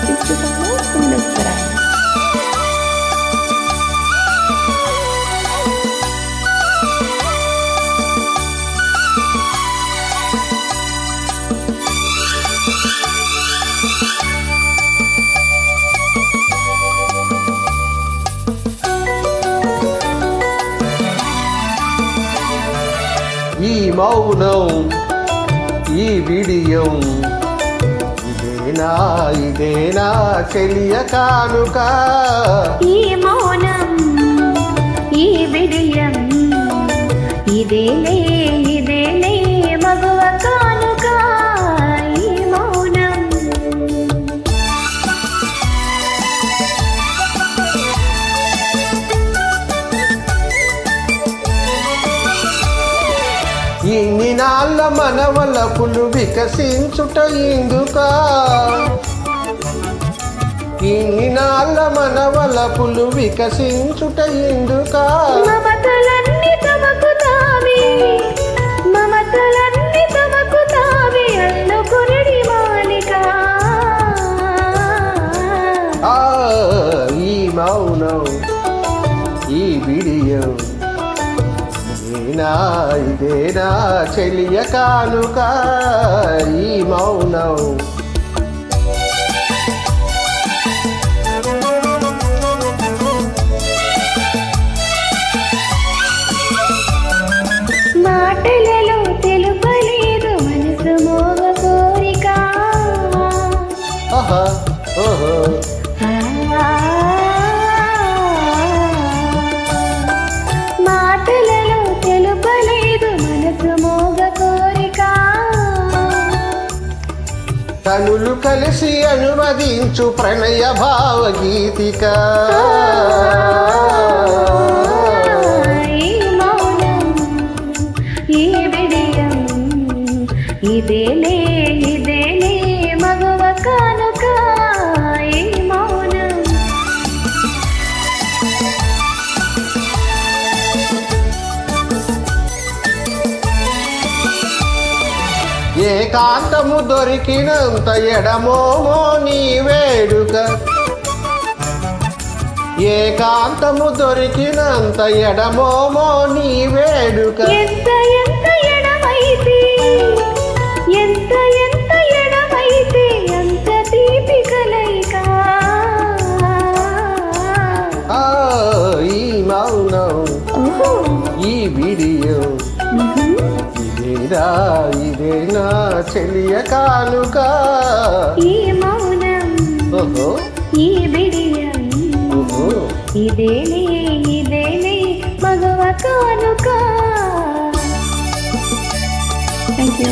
చిక్కుతాను సుందర ఈ మౌనం ఈ విడియం ఇదేనా ఇదేనా చెలియ కానుక? ఈ మౌనం ఈ విడియం ఇదేలే ఇన్ని నాళ్ళ మనవలపులు వికసించుట ఇందుక. ఇన్ని నాళ్ళ మనవలపులు వికసించుట ఇందుక. ఈ మౌనం ఈ విడియం ఇదేనా ఇదేనా చెలియ కానుక ఈ మౌనం? మాటలలో తెలుపలేదు మనసు మోగ కోరిక. ఆహా ఓహో. తనులు కలిసి అనువదించు ప్రణయ భావగీతిక. ఇదేలే ఇదేలే. ఏకాంతము దొరికినంత ఎడమోమో నీ వేడుక ఏకాంతము దొరికినంత ఎడమోమో నీ వేడుక ఎంత ఎంత ఎడమైతే ఎంత ఎంత ఎడమైతే అంత తీపి కలయిక ఆ, ఈ మౌనం. ఈ వీడియో. ఇదేనా ఇదేనా చెలియ కానుక. ఈ మౌనం ఓహో. ఈ బిడియం ఓహో. ఇదేలే ఇదేలే మగవ కానుక. Thank you